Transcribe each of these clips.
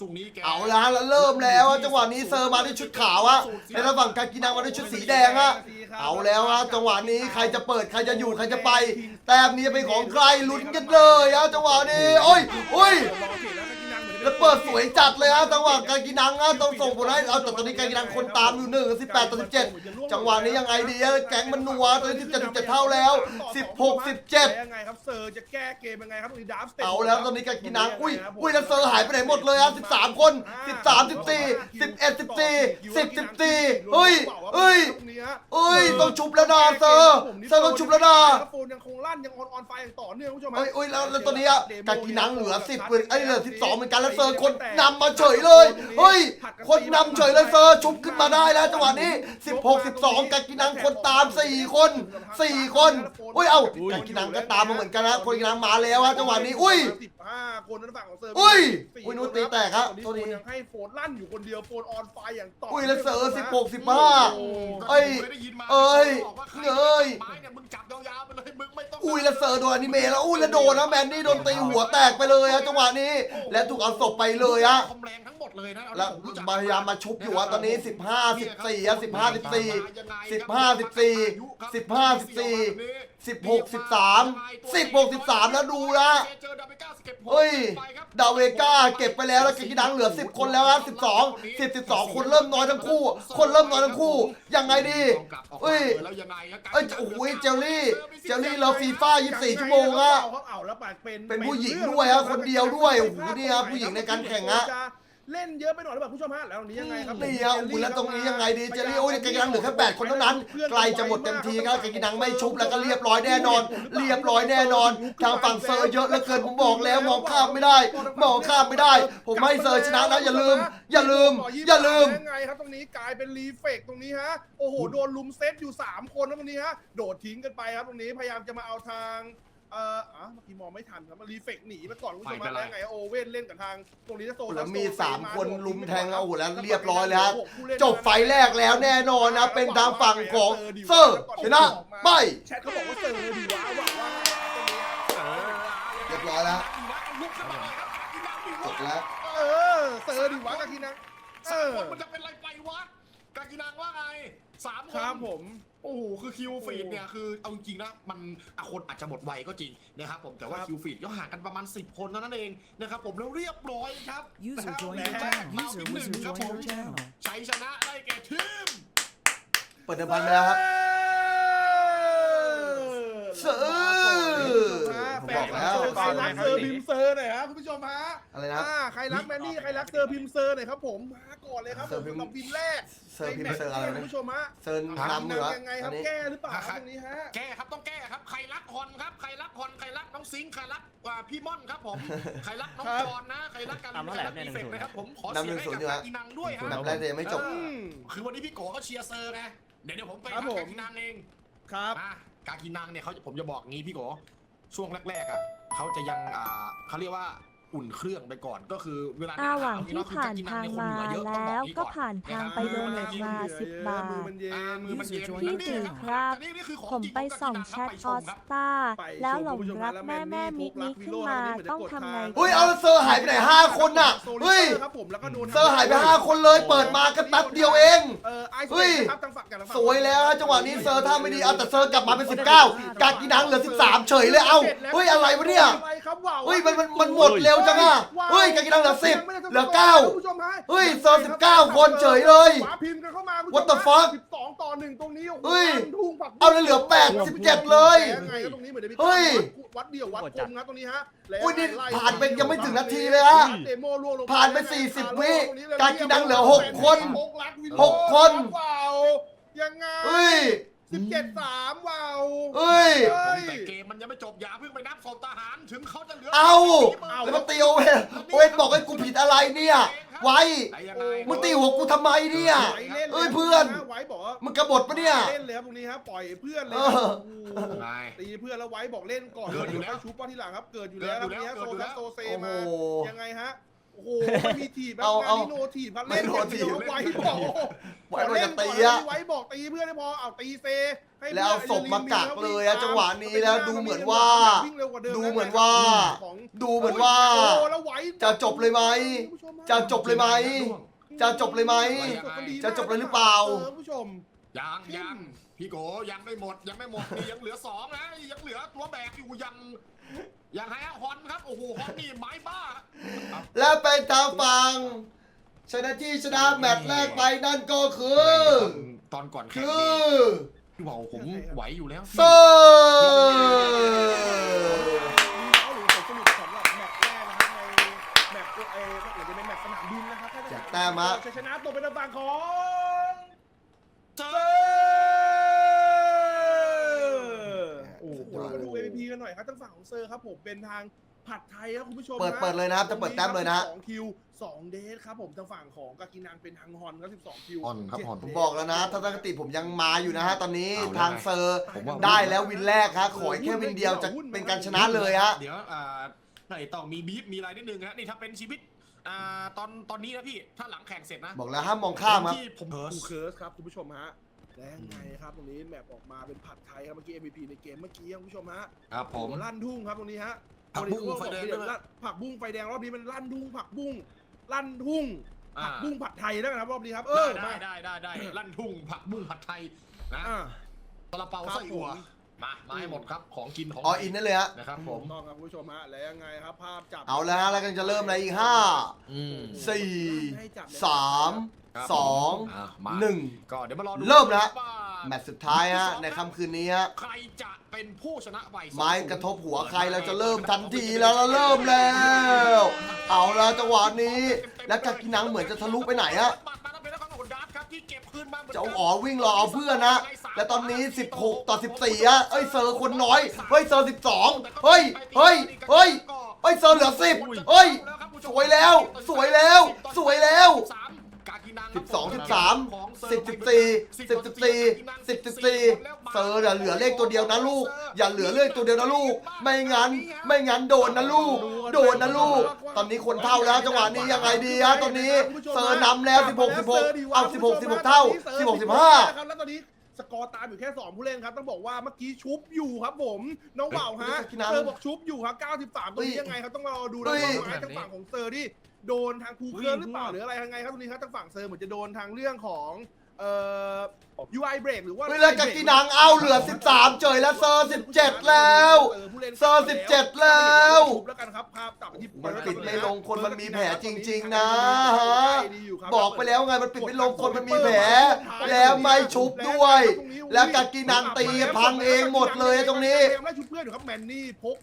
ช่วงนี้แกเอาละแล้วเริ่มแล้วอะจังหวะนี้เซอร์มาด้วยชุดขาวอะในระหว่างการกินังมาด้วยชุดสีแดงอะเอาแล้วฮะจังหวะนี้ใครจะเปิดใครจะอยู่ใครจะไป แต้มนี้เป็นของใครลุ้นกันเลยฮะจังหวะนี้โอ้ยโอ้ย แล้วเปิดสวยจัดเลยฮะจังหวะการกินังอะต้องส่งผลให้เอาแต่ตอนนี้การกินังคนตามอยู่หนึ่งสิบแปดต่อสิบเจ็ดจังหวะนี้ยังไงดีฮะแก๊งมันนัวตอนนี้สิบเจ็ดสิบเจ็ดเท่าแล้วสิบหกสิบเจ็ดยังไงครับเซอร์จะแก้เกมยังไงครับตรงนี้ดับสเต็เอาแล้วตอนนี้การกินนังอุ้ยอุ้ยแล้วเซอร์หายไปไหนหมดเลยอะ13คน13 14 11 14 10 14เฮ้ยเฮ้ยเฮ้ยต้องชุบแล้วนะเซอร์เซอร์ต้องชุบแล้วนะโฟนยังคงลั่นยังออนออนไฟอย่างต่อเนื่องคุณผู้ชมเฮ้ยเฮ้ยแล้วแล้วตอนนี้อะการกินนังเหลือ10เอ้ยเหลือ12เหมือนกันแล้วเซอร์คนนำมาเฉยเลย เฮ้ย คนนำเฉยเลยเซอร์ชุบขึ้นมาได้แล้วจังหวะนี้ 16 12การกินนังคนตาม 4 คน 4 คนอุ้ยเอ้าการกินนังก็ตามมาเหมือนกันนะคนกินนังมาแล้วฮะจังหวะนี้อุ้ยสิบห้าคนนั้นฝั่งของเซอร์อุ้ยสี่อุ้ยนู้นตีแตกครับตตัอวนนี้นี้โฟนยังให้โฟนลั่นอยู่คนเดียวโฟนออนไฟอย่างต่ออุ้ยแล้วเซอร์16โอ้15โหเอ้ยคได้ยินมาเอ้ยบอกว่าใครเอ้ยไม้เนี่ยมึงจับยาวๆไปเลยมึงไม่ต้องอุ้ยแล้วเซอร์โดนอนิเมะแล้วอุ้ยแล้วโดนนะแมนนี่โดนตีหัวแตกไปเลยฮะจังหวะนี้และถูกเอาศพไปเลยฮะคอมแรงทั้งหมดเลยนะเอาที่แล้วผมรู้จักพยายามมาชุบอยู่อะตอนนี้ 15 14อะ15 14 15 14 15 14 16 13 16 13 แล้วดูนะเจอดาเมก้าสเก็ตโพเฮ้ยไปครับดาเวก้าเก็บไปแล้วแล้วกินดังเหลือ 10 คนแล้วฮะ12 10 12 คนเริ่มน้อยทั้งคู่ คนเริ่มน้อยทั้งคู่ ยังไงดีเอ้ยแล้วยังไงครับเอ้ยโอ้โหเจลลี่ เจลลี่เราฟีฟ่า24 ชั่วโมงอะเขาเอาแล้วปากเป็นเป็นผู้หญิงด้วยฮะคนเดียวด้วยโอ้โหนี่ฮะผู้หญิงในการแข่งฮะจเล่นเยอะไปหน่อยหรือเปล่าผู้ชมฮะแล้วตรงนี้ยังไงครับนี่ฮะโอ้โหแล้วตรงนี้ยังไงดีเจลลี่โอ้ยแกกินังเหลือแค่8คนเท่านั้นใกล้จะหมดเต็มทีครับแกกินังไม่ชุบแล้วก็เรียบร้อยแน่นอน เรียบร้อยแน่นอนทางฝั่งเซอร์เยอะเหลือเกินผมบอกแล้วมองข้ามไม่ได้ มองข้ามไม่ได้ ผมให้เซอร์ชนะนะอย่าลืม อย่าลืม อย่าลืม ยังไงครับตรงนี้กลายเป็นรีเฟกตรงนี้ฮะโอ้โหโดนลุมเซตอยู่ 3 คนนะตรงนี้ฮะโดดทิ้งกันไปครับตรงนี้พยายามจะมาเอาทาง เอ่ออะเมื่อกี้มองไม่ทันครับมันรีเฟกหนีไปก่อนคุณผู้ชมฮะแล้วยังไงโอเว่นเล่นกับทางตรงนี้จะโซนแล้วมี3คนลุมแทงเอาโอ้โหแล้วเรียบร้อยแล้วฮะจบไฟแรกแล้วแน่นอนนะเป็นทางฝั่งของเซอร์ชนะไปแชทเขาบอกว่าเซอร์ดีว้าวว้าวว้าวตรงนี้ฮะเรียบร้อยแล้วลุกขึ้นมาหน่อยครับกินน้ำดิจบแล้วเออเซอร์ดีว้าวกับทีนังเอสามอคนมันจะเป็นไรไปวะกากินังว่าไงสามคนครับผม โอ้โหคือคิวฟีดเนี่ยคือเอาจริงๆนะมันอะคนอาจจะหมดไวก็จริงนะครับผมแต่ว่าครับคิวฟีดก็ห่างกันประมาณ 10 คนเท่านั้นเองนะครับผมแล้วเรียบร้อยครับ User นะครับ joined แห your ม channel. ราว User ที่ห was นึ่งครับ joined ผม your channel. ชัยชนะได้แก่ทีมเปิดเดิมพันไปแล้วครับเซอร์ ผมบอกแล้ว ใครรักเซอร์พิมพ์เซอร์หน่อยฮะคุณผู้ชมฮะอะไรนะ อ่าใครรักแมนนี่ใครรักเซอร์พิมพ์เซอร์หน่อยครับผมมาก่อนเลยครับเซอร์พิมพ์กับพิมพ์แรกเซอร์พิมพ์เซอร์อะไรคุณนะผู้ชมฮะเซอร์นำเหนือยังไงคอัรับนนี้แก้หรือเปล่าครับตรงนี้ฮะ แก้ครับต้องแก้ครับใครรักฮอนครับใครรักฮอนใครรักน้องซิงค์ใครรักอ่าพี่ม่อนครับผมใครรักน้องครับ จอนนะใครรักการตามเท่าใครไหร่รักเนี่ย อีเฟกต์หนึ่งศูนย์นะครับผมขอนำเสียงให้หนึ่งศูนย์กับอยู่ฮะกากินังด้วยฮะนับแรกแต่ยังไม่จบ อืม คือวันนี้พี่โกก็เชียร์เซอร์ไงเดี๋ยวเดี๋ยวผมไปครับหาผม กากินังเองครับอะกากินังเนี่ยเขาผมจะบอกงี้พี่โก ช่วงแรกๆอะเขาจะยังอ่าเขาเรียกว่า อุ่นเครื่องไปก่อนก็คือเวลาอาหว่างเอที่เอะคือผ่านกกิทางเยคนมาเหลือเยอะต้องบแล้อวนี้ก็อนผ่านทางไปโดเนทมา10บามือทมันเย็อ่านมือมันเย็น User แล้ว joined นี่ your ครับครับอันนี้นี่คือของผมจริงไปขส่องกาแชกินัทงอนะอไปชมครับสตาไปแล้วหลงคุณผู้ชมรักแล้วแม่แม่แมนนี่มิกมิกพกรักขึ้นวิโรจมาน์ต้องทำไงเฮ้ยเอาแล้วเซอร์หายไปไหนห้าคนน่ะเฮ้ยครับผมแล้วก็โดนเซอร์หายไปห้าคนเลยเปิดมากันแป๊บเดียวเองเออไอซ์เฮ้ยครับทางฝั่งกันละฝั่งสวยแล้วฮะจังหวะนี้เซอร์ถ้าไม่ดีเอาแต่เซอร์กลับมาเป็น19การกินังเหลือ13เฉยเลยเอ้าเฮ้ยอะไรวะเนี่ยอะไรครับว้าวเฮ้ยมันมันมันหมดเร็วจังอะเฮ้ยการกินังเหลือ10เหลือ9คุณผู้ชมฮะเฮ้ยเซอร์19คนเฉยเลยขวาพิมพ์กันเข้ามาคุณผู้ชม What the fuck 12ต่อ1ตรงนี้เฮ้ยทุ่งฝักเอาแล้วเหลือ8 17เลยยังไงก็ตรงนี้เหมือนเฮ้ยวัดเดียววัดคมครับตรงนี้ฮะอุ้ยนี่ผ่านไปยังไม่ถึงนาทีเลยฮะผ่านไป40วิการกินดังเหลือหกคนหกคนยังไงเฮ้ย สิบเจ็ดสามว้าวเฮ้ย เฮ้ย แต่เกมมันยังไม่จบอย่าเพิ่งไปนับศพทหารถึงเขาจะเหลือเอาเอาแล้วมาตีโอเวนโอเวนบอกให้กูผิดอะไรเนี่ย ไว้ แต่ยังไงมึงตีหัวกูทำไมเนี่ยไว้เล่นเอ้ยเพื่อนไว้บอกว่ามึงกระบฏปะเนี่ย เล่นเลยครับตรงนี้ครับปล่อยเพื่อนเลยเอครับอโอ้โหไง ตีเพื่อนแล้วไว้บอกเล่นก่อนเกิดอยู่แล้วค่ชูป้อนที่หลังครับ เกิดอยู่แล้วครับเกิดอยู่เนี้ยแล้วโซเกิดอยู่แล้คัสวโซเซโอ้โห มายังไงฮะ โอ้โหไม่มีถีบครับเอางานเอานี้โนถีบครับไม่เล่นโนอย่างถีเดีบยวไว้บอกไว้มันจะตีก่อะนไว้บอกตีเพื่อนให้พอเอาตีเซให้แล้วเอาศพมากักเลยอะจังหวะนี้แล้วดูเหมือนว่าวิ่งเร็วกว่าเดิมดูเหมือนว่า ของดูเหมือนว่า โอ้แล้วไหวจะจบเลยไหม จะจบเลยไหม จะจบเลยไหม จะจบเลยหรือเปล่าคุณผู้ชม ยังยังพี่โกยังไม่หมดยังไม่หมดนี่ยังเหลือสองนะยังเหลือตัวแบกอยู่ยัง ยังไงฮะฮอนครับ โอ้โหฮอนนี่ไม้บ้าและเป็นทางฝั่งชนะที่ชนะแมตช์แรกไปนั่นก็คือ ตอนก่อนแข่งคืนี่อพี่บอกผมไหวอยู่แล้วเซอร์เอาหรือผลสรุปสำหรับแมตช์แรกนะครับในแมตช์ตัวเอหรือจะเป็นแมตช์สนามบินนะครับแจกแต้มฮะชัยชนะตกเป็นทางฝั่งของ เจอ โอ้โหเรามาดู MVP กันหน่อยครับทางฝั่งของ เซอร์ครับผมเป็นทางผัดไทยครับคุณผู้ชมเปิดฮะเปิดเลยนะครับจะเปิดแต้มเลยนะสองคิวสองเดทครับผมทางฝั่งของกากินังเป็นทางฮอนครับสิบสองคิวฮอนครับฮอน ผมบอกแล้วนะทัศนคติผมยังมาอยู่นะฮะตอนนี้เอาแล้วทางเซอร์ ผมว่าได้แล้ววินแรกฮะขอแค่วินเดียวจะเป็นการชนะเลยฮะ เดี๋ยวอ่าไหนต่อมีบีฟมีอะไรนิดนึงฮะนี่ถ้าเป็นชีวิตอ่าตอนตอนนี้นะพี่ถ้าหลังแข่งเสร็จนะบอกแล้วห้ามมองข้ามครับ ที่ผมเพิร์คูเคิร์สครับคุณผู้ชมฮะ และยังไงครับตรงนี้แมปออกมาเป็นผัดไทยครับเมื่อกี้ MVP ในเกมเมื่อกี้ครับคุณผู้ชมฮะครับผมโอ้โหลั่นทุ่งครับตรงนี้ฮะผักบุ้งไฟแดงด้วยนะผักบุ้งไฟแดงรอบนี้มันลั่นทุ่งผักบุ้งลั่นทุ่งอ่าผักบุ้งผัดไทยแล้วกันครับรอบนี้ครับเออได้มาได้ได้ได้ได้ลั่นทุ่งผักบุ้งผัดไทยนะอ่าซาลาเปาครับไส้อั่วผ มมามาให้หมดครับของกินของออินได้เลยฮะนะครับผมถูกต้องครับคุณผู้ชมฮะแล้วยังไงครับภาพจับเอาแล้วฮะแล้วกันจะเริ่มในอีกห้าอืมสี่ให้จับเลยสามครับสองอะมาหนึ่งก็เดี๋ยวมารอดูเริ่มนะว่าแมตช์สุดท้ายฮะในค่ำคืนนี้ฮะใครจะเป็นผู้ชนะไปไม้กระทบหัวใครเราจะเริ่มทันทีแล้วเราเริ่มแล้ว เอาละจังหวะนี้ แล้วกากินังเหมือนจะทะลุไปไหนฮะ เก็บคืนมาหมืนกันเจ้าอ๋อวิ่งรอเอาเพื่อนนะ และตอนนี้ 16 ต่อ 14ฮะเอ้ยเซอร์คนน้อย เฮ้ยเซอร์ 12 เฮ้ย เฮ้ย เฮ้ย เฮ้ยเซอร์เหลือ 10 เฮ้ย สวยแล้ว สวยแล้ว สวยแล้ว สิบสองสิบสามสิบสิบสี่สิบสิบสี่สิบสิบสี่เซอร์อย่าเหลือเลขตัวเดียวนะลูก อย่าเหลือเลขตัวเดียวนะลูก ไม่งั้น ไม่งั้นโดนนะลูก โดนนะลูก ตอนนี้คนเท่าแล้วจังหวะนี้ยังไงดีฮะตอนนี้เซอร์นำแล้ว16 16เอา16 16เท่า16 15ครับแล้วตอนนี้ส กอร์ตามอยู่แค่ 2 ผู้เล่นครับ ต้องบอกว่าเมื่อกี้ชุบอยู่ครับผม น้องเบ่าวฮะเฮ้ยกากินังเซอร์บอกชุบอยู่ครับ 93 ตรงนี้เฮ้ยยังไงครับ ต้องรอดูเฮ้นะยว่าไม้ทางฝั่งของเซอร์ที่โดนทางครูเครือหรือเปล่าหรืออะไรยังไงครับตรงนี้ครับทางฝั่งเซอร์เหมือนจะโดนทางเรื่องของ เอ่อ UI break หรือว่าเวลากากินังเอาเหลือ 13 เจยแล้วเซอร์ 17 แล้วเซอร์ 17 แล้วแล้วกันครับภาพตับที่มันปิดไม่ลงคนมันมีแผลจริง ๆ นะฮะบอกไปแล้วไงมันปิดไม่ลงคนมันมีแผลแล้วไม่ชุบด้วย แล้วกากินังตีพังเองหมดเลยตรงนี้พยายามไล่ชุบเพื่อนอยู่ครับแมนนี่พก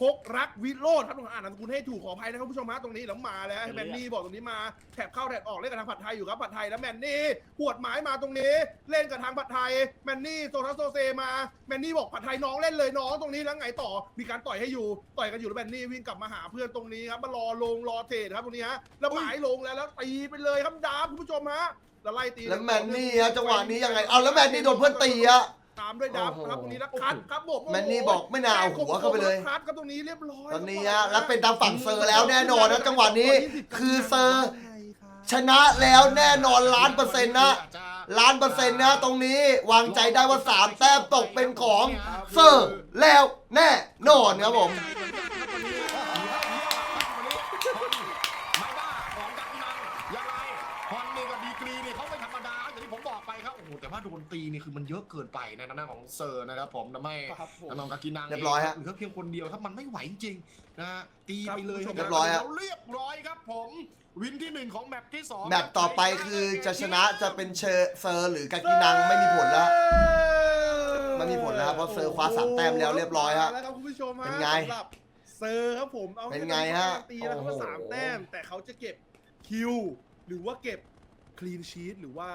พกรักวิโรธครับต้องอ่านนามสกุลให้ถูกขออภัยนะครับผู้ชมฮะตรงนี้แล้วมาแล้วแมนนี่บอกตรงนี้มาแถบเข้าแถบออกเล่นกับทางผัดไทยอยู่ครับผัดไทยแล้วแมนนี่หวดไม้มาตรงนี้ เล่นกับทางผัดไทยแมนนี่โซทัสโซเซมาแมนนี่บอกผัดไทยน้องเล่นเลยน้องตรงนี้แล้วไงต่อมีการต่อยให้อยู่ต่อยกันอยู่แล้วแมนนี่วิ่งกลับมาหาเพื่อนตรงนี้ครับมารอลงรอเทรดครับตรงนี้ฮะแล้วหมายลงแล้วแล้วตีไปเลยครับดาบคุณผู้ชมฮะแล้วไล่ตีแล้วแมนนี่ฮะจังหวะนี้ยังไงเอาแล้วแมนนี่โดนเพื่อนตีอะ ตามด้วยดับครับตรงนี้แล้วคัดครับผมแมนนี่บอกไม่น่าเอาหัวเข้าไปเลย คัดครับตรงนี้เรียบร้อยตอนนี้ฮะแล้วเป็นตามฝั่งเซอร์แล้วแน่นอนนะจังหวะนี้ คือเซอร์ชนะแล้วแน่นอนล้านเปอร์เซ็นต์นะล้านเปอร์เซ็นต์นะตรงนี้วางใจได้ว่า3แต้มตกเป็นของเซอร์แล้วแน่นอนครับผมไม่ ว่าโดนตีนี่คือมันเยอะเกินไปในหน้าของเซอร์นะครับผมทำให้ครับผม น้องกากินังเรียบร้อยฮะเหลือเพียงคนเดียวครับมันไม่ไหวจริงๆนะฮะตีไปเลยครับเรียบร้อยฮะ แล้วเรียบร้อยครับผมวินที่หนึ่งของแมปที่สองแมตช์ต่อไปคือจะชนะจะเป็นเชอร์เซอร์หรือกากินังไม่มีผลแล้วไม่มีผลแล้วครับเพราะเซอร์คว้าสามแต้มแล้วเรียบร้อยฮะแล้วครับคุณผู้ชมฮะเป็นไงสำหรับเซอร์ครับผมเอาเป็นไงฮะตีแล้วเขาโอ้โห สามแต้มแต่เขาจะเก็บคิวหรือว่าเก็บคลีนชีตหรือว่า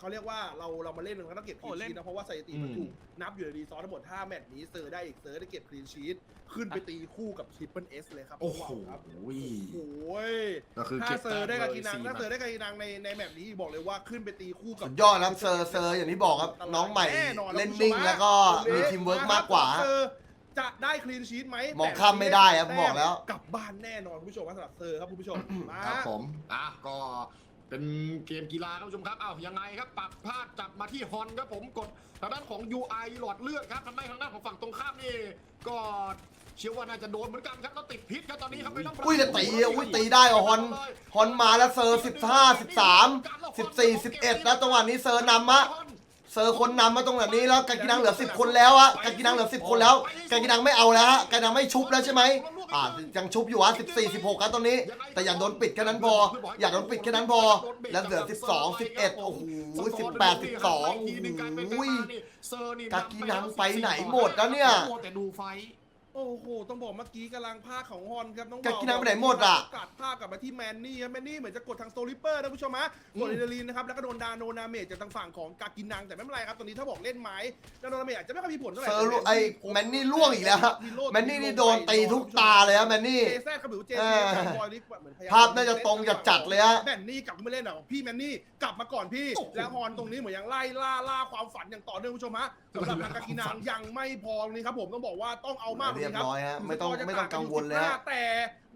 เขาเรียกว่าเราเรามาเล่นเราก็ต้องเก็บคลีนชีตนะเพราะว่าสถิติมันถูกนับอยู่ในรีซอร์ทั้งหมด5แมตช์นี้เซอร์ได้อีกเซอร์ได้เก็บคลีนชีตขึ้นไปตีคู่กับทริปเปิลเอสเลยครับโอ้โหครับวิโอ้ยก็คือถ้าเก็บเซอร์ได้กับกินังสี่ถ้าเซอร์แมตช์ได้กับกินังในในแมปนี้บอกเลยว่าขึ้นไปตีคู่กับสุดยอดครับเซอร์เซอร์อย่างที่บอกครับน้องใหม่เล่นนิ่งแล้วก็มีทีมเวิร์กมากกว่าเซอร์จะได้คลีนชีตไหมมองข้ามไม่ได้ครับบอกแล้ว กลับบ้านแน่นอนคุณผู้ชมว่าสำหรับเซอร์ครับคุณผู้ชมมาครับผมอะก็ เป็นเกมกีฬาครับผู้ชมครับอ้าวยังไงครับปรับพลาดจับมาที่ฮอนครับผมกดทางด้านของ UI หลอดเลือดครับทำให้ทางด้านของฝั่งตรงข้ามนี่ก็เชื่อว่าน่าจะโดนเหมือนกันครับแล้วติดพิษครับตอนนี้ครับไม่ต้องอุ้ยแต่ตีอะอุ้ยตีได้อะฮอนฮอนมาแล้วเซอร์สิบห้าสิบสามสิบสี่สิบเอ็ดแล้วจังหวะนี้เซอร์นำมะเซอร์คนนำมาตรงแบบนี้แล้วกากินังเหลือสิบคนแล้วอะกากินังเหลือสิบคนแล้วกากินังไม่เอาแล้วฮะกากินังไม่ชุบแล้วใช่ไหม อ่ายังชุบอยู่วะสิบสี่สิบหกครับตอนนี้ แต่อย่าโดนปิดแค่นั้นพอ อย่าโดนปิดแค่นั้นพอ แล้วเหลือสิบสองสิบเอ็ดโอ้โหสิบแปดสิบสองอุ้ยกากินังไปไหนหมดแล้วเนี่ยแต่ดูไฟ โอ้โห ต้องบอกเมื่อกี้กำลังภาคของฮอนครับน้องกากินังไปไหนหมดอะกัดภาคกลับมาที่แมนนี่ครับแมนนี่เหมือนจะกดทางโซลิเปอร์นะผู้ชมฮะกดอินเดลีนนะครับ แล้วก็โดนดาโนนาเมจจากทางฝั่งของกากินังแต่ไม่เป็นไรครับ ตอนนี้ถ้าบอกเล่นไม้ดาโนนาเมจอาจจะไม่ค่อยมีผลเท่าไหร่เซอร์ลูกไอ้แมนนี่ล่วงอีกแล้วฮะแมนนี่นี่โดนตีทุกตาเลยฮะแมนนี่เจแซดครับหรือเจเอซีอกับบอยนี่เหมือนพยยมภาพน่าจะตรงจัดๆเลยฮะแมนนี่กลับมาเล่นอะพี่แมนนี่กลับมาก่อนพี่โอ้โหแล้วฮอนตรงนี้เหมือนยังไล่ล่าล่าความฝันอย่างต่อเนื่องผู้ชมฮะสำหรับทางกากินังยังไม่พอตรงนี้ครับผมต้องบอกว่าต้องเอามากกว่าเรียบนี้ครับร้อยฮะไม่ต้องไม่ต้องกังวลเลยฮะแต่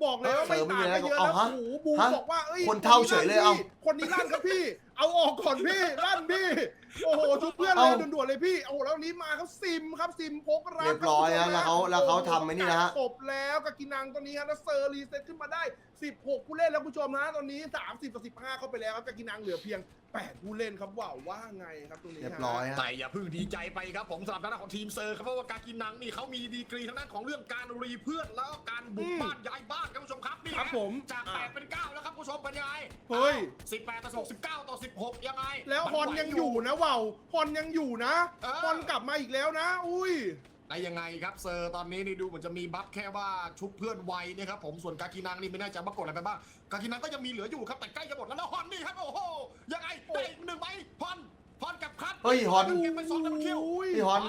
บอกเลยว่าเสริไม่มไม่ต่างมีกันอะไรเยอะเอานะฮะโอ้โหบูมฮะบอกว่าเอ้ยคนเท่าเฉยเลยเอาคนนี้ลั่นครับพี่ เอาออกก่อนพี่ลั่นพี่โอ้โหชุบเพื่อนเลยเอาด่วนๆเลยพี่โอ้โหแล้วนี้มาครับซิมครับซิมพกรักเรียบร้อยฮะแล้วเขาแล้วเขาทำไอ้นี่นะฮะจบแล้วกากินังตอนนี้ฮะแล้วเซอร์รีเซ็ตขึ้นมาได้ 16ผู้เล่นแล้วผู้ชมนะตอนนี้ 30ต่อ15 เข้าไปแล้วครับกากินังเหลือเพียง 8 ผู้เล่นครับว้าวว่าไงครับตรงนี้เรียบฮะร้อยฮะ แต่อย่าเพิ่งดีใจไปครับผมสำหรับทางด้านของทีมเซอร์ครับเพราะว่าการกินนังนี่เขามีดีกรีทางด้านของเรื่องการรีเพื่อนแล้วก็การบุกบ้านย้ายบ้านครับผู้ชมครับนี่ครับฮะผมจากแปดเป็นเก้าแล้วครับผู้ชมเป็นยังไงเฮ้ย สิบแปดต่อหกสิบเก้าต่อสิบหกยังไงแล้วฮอนยังอยู่นะว้าวฮอนยังอยู่นะเออฮอนกลับมาอีกแล้วนะ อุ้ย ได้ยังไงครับเซอร์ตอนนี้นี่ดูเหมือนจะมีบัฟแค่ว่าชุบเพื่อนไวเนี่ยครับผมส่วนกากินังนี่ไม่แน่ใจว่ากดอะไรไปบ้างกากินังก็ยังมีเหลืออยู่ครับแต่ใกล้จะหมดแล้วแล้วฮอน เฮ้ยฮอนเก็บไปสองดับเบิลคิวพี่ฮอน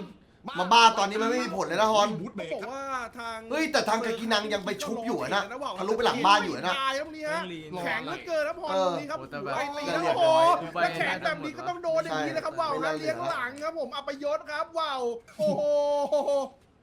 มาบ้าตอนนี้มันไม่มีผลเลยนะฮอน บูทเบรต้องกบอกครับว่าทางเฮ้ยแต่ทางกากินังยังไปชุบอยู่อะนะทะลุไปหลังบ้านอยู่อะนะ ตายแล้วนี้ฮะรอแข็งเหลือเกินนะพรเออตรงนี้ครับโอ้แต่แบบไปตีเรีแล้ยวบโอ้ร้โหอยแล้วแข็งแบบนี้ก็ต้องโดนอย่างนี้นะครับว้าวไม่นะน่าเหลือเลี้ยงหลังครับผมอัปยศครับว้าวโอ้โห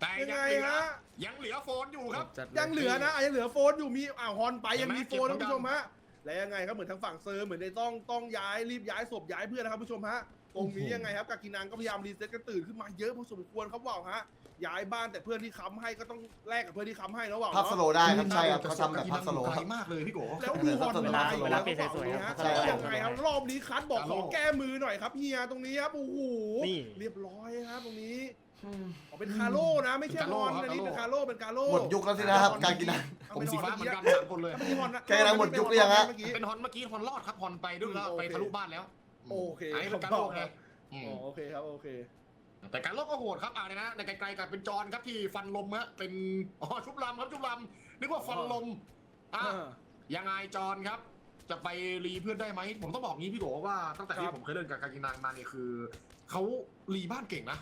แต่ยังยังไงเหลือฮะยังเหลือโฟนอยู่ครับจัดยังเหลือนะอะยังเหลือโฟนอยู่มีอ่าวฮอนไปยังมีเห็นไหมโฟนนะเก็บคุณเหมือนกันผู้ชมฮะและยังไงครับเหมือนทางฝั่งเซอร์เหมือนในต้องต้องย้ายรีบย้ายศพย้ายเพื่อนนะครับผู้ชมฮะ ตรงนี้ยังไงครับกากินังก็พยายามรีเซ็ตกันตื่นขึ้นมาเยอะพอสมควรครับว้าวฮะย้ายบ้านแต่เพื่อนที่ค้ำให้ก็ต้องแลกกับเพื่อนที่ค้ำให้นะว้าวภาพสเนาะโลว์ได้ครับใช่ครับเขาทำแบบภาพสโลว์ไกคลรับมากเลยพี่โกแล้วดูฮอนเวมาลาอีกเวแล้ลาวเปลี่ยนสวยๆครับใช่ยังไงครับรอบนี้คัดบอกขอแก้มือหน่อยครับเฮียตรงนี้ครับโอ้โหนี่เรียบร้อยครับตรงนี้อ๋อเป็นคาโร่นะไม่ใช่ฮอนอันนี้เป็นคาโร่เป็นคาโร่หมดยุคแล้วสินะครับกากินังผมสีฟ้าเหมือนกันสามคนเลยเมื่อกี้ฮอนนะแกกำลังหมดยุคหรือยังฮะเมื่อกี้เป็นฮอนเมื่อกี้ฮอนรอดครับฮอนไปด้วยแล้วไปทะลุบ้านแล้ว โอเคไอ้เป็นการโลกไงอืมอ๋อโอเคครับโอเค แต่การโลกก็โหดครับอ่าเนี่ยนะในไกลๆกันเป็นจอนครับที่ฟันลมฮะเป็นอ๋อชุบลำครับชุบลำนึกว่าฟันลมอะอ่ายังไงจอนครับ จะไปรีเพื่อนได้ไหมผมต้องบอกงี้พี่โกว่าตั้งแต่ครัที่บผมเคยเล่นกับกากินังมาเนี่ยคือเขารีบ้านเก่งนะ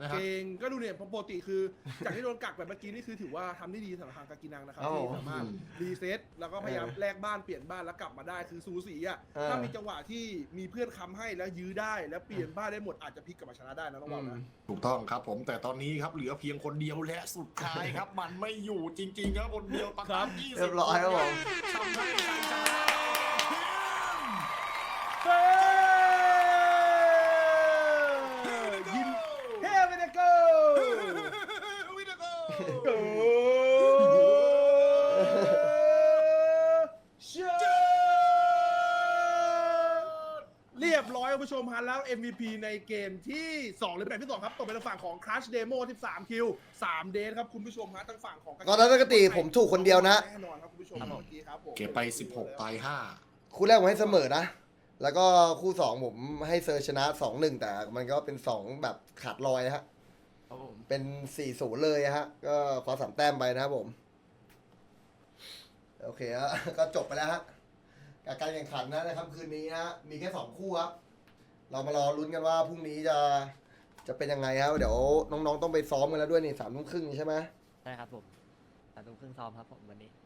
นะครับ เก่งก็ดูเนี่ยปกติคือ จากที่โดนกักแบบเมื่อกี้นี่คือถือว่าทำได้ดีสำหรับทางกากินังนะครับครับที่ผมสามารถรีเซ็ตแล้วก็พยายามแลกบ้านเปลี่ยนบ้านแล้วกลับมาได้คือซูสีอะเออ ถ้ามีจังหวะที่มีเพื่อนค้ำให้แล้วยื้อได้แล้วเปลี่ยนบ้านได้หมดอาจจะพลิกกลับมาชนะได้นะต้องบอกนะ ถูกต้องครับผมแต่ตอนนี้ครับเหลือเพียงคนเดียวและสุดท้ายครับ มันไม่อยู่จริง ๆ ครับคนเดียวประครักันบยี่สิบเรียบร้อยครับผม ทำให้ใจชนะ ยินเฮ้เวเนโก วินาโก เรียบร้อยคุณผู้ชมฮะแล้ว MVP ในเกมที่ 2 หรือเป็นที่ 2 ครับตกเป็นทางฝั่งของ Crash Demo 13 คิว 3 เดทครับคุณผู้ชมฮะทางฝั่งของตอนนั้นปกติผมถูกคนเดียวนะ แน่นอนครับคุณผู้ชมเมื่อกี้ครับผมเก็บไป 16 ตายคู่แรกผมให้เสมอนะ แล้วก็คู่สองผมให้เซอร์ชนะสองหนึ่งแต่มันก็เป็นสองแบบขาดลอยนะฮะ ครับผมเป็นสี่ศูนย์เลยฮะ ก็ขอสามแต้มไปนะครับผม โอเคฮะ ก็จบไปแล้วฮะกับการแข่งขันนะในค่ำคืนนี้นะฮะ มีแค่สองคู่ครับ เรามารอลุ้นกันว่าพรุ่งนี้จะจะเป็นยังไงครับ เดี๋ยวน้องๆต้องไปซ้อมกันแล้วด้วยนี่สามทุ่มครึ่งใช่ไหม ใช่ครับผมสามทุ่มครึ่งซ้อมครับผมวันนี้